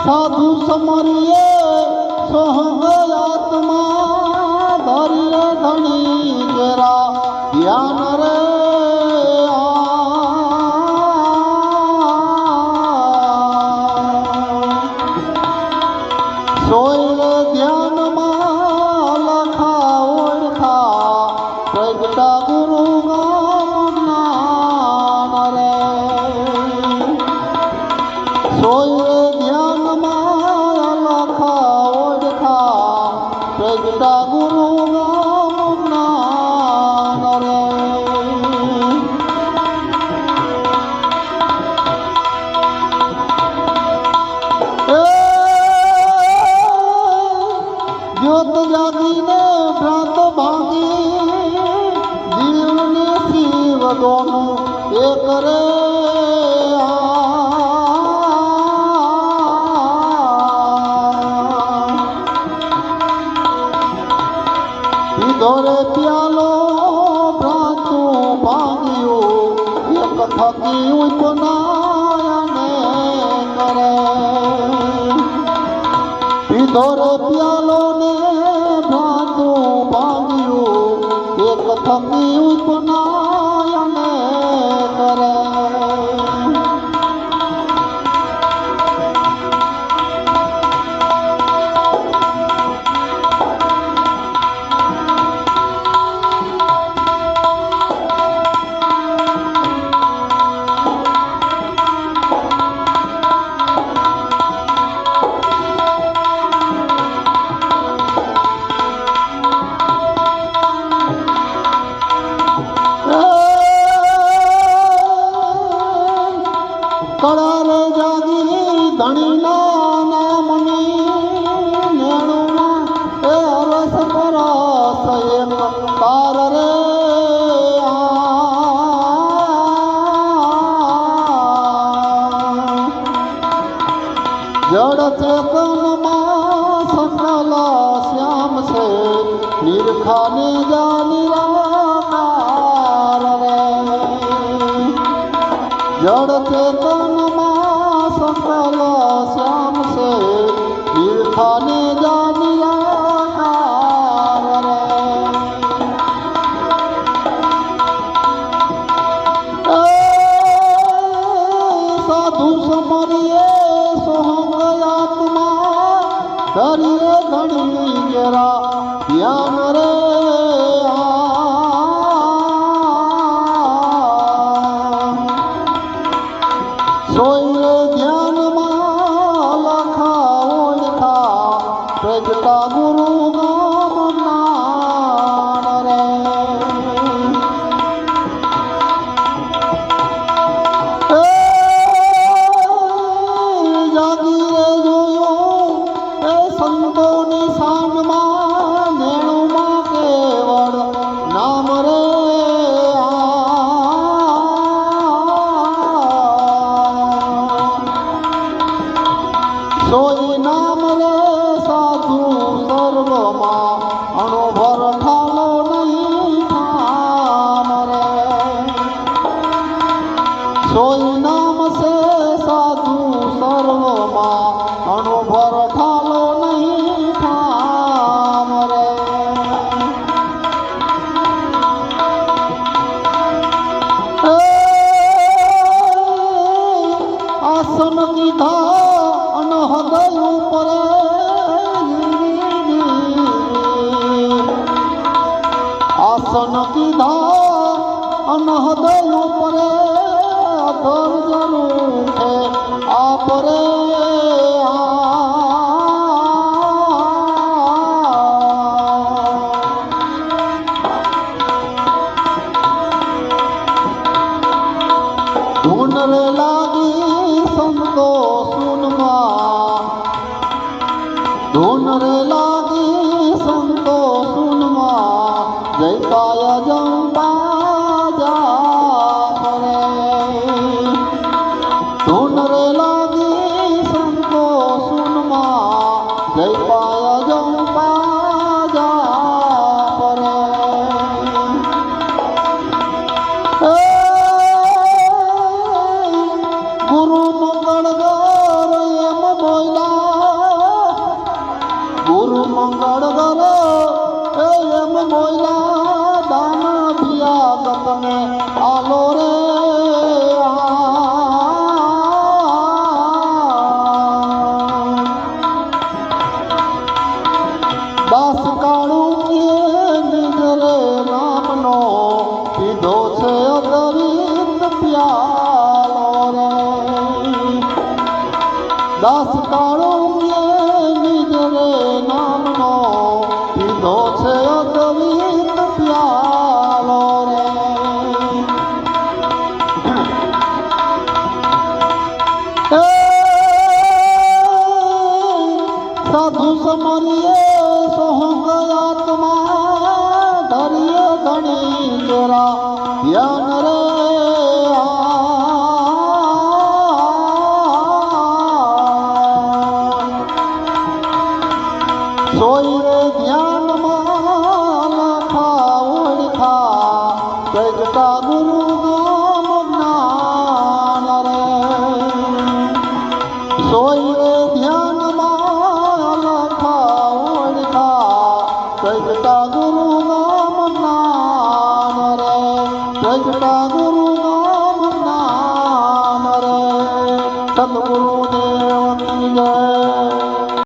સાધુ સમરીએ સોહંગ આત્મા ધરી રે ધણી જરા ધ્યાન રે સોય ધ્યાનમાં દોનું એક રે ધોરે પ્યાલો ભ્રાતું ભાંગ્યું એક થકી ઉપનાયને કરે. પીધો રે પ્યાલો ને ભ્રાતું ભાંગ્યું એક થકી ઉપનાયને કળારે જાગી ધણીના નામની નેણુમાં એ અરસ પરસ એક તાર રે. જડ ચેતનમાં સકલ શ્યામ જડ ચેતનમાં ધરીએ ઘણી કેરા ધ્યાન રે ધ્યાનમાં લખા ઓળખા પ્રજતા ગુરુ આસન કીધા અન હૃદય ઉપર અધર જરૂર છે આપ રે ધૂન લાગી સંતો મોયરા દાના પિયા ગપને આલો રે બાસ કાળું કે રે રામનો પીધો છે દરિત પ્યાલો રે કે પ્રગટા ગુરુ જ્ઞાન રે રે ધ્યાનમાં લખા ઓળખા પ્રગટા ગુરુ નામ જ્ઞાન રે જગતા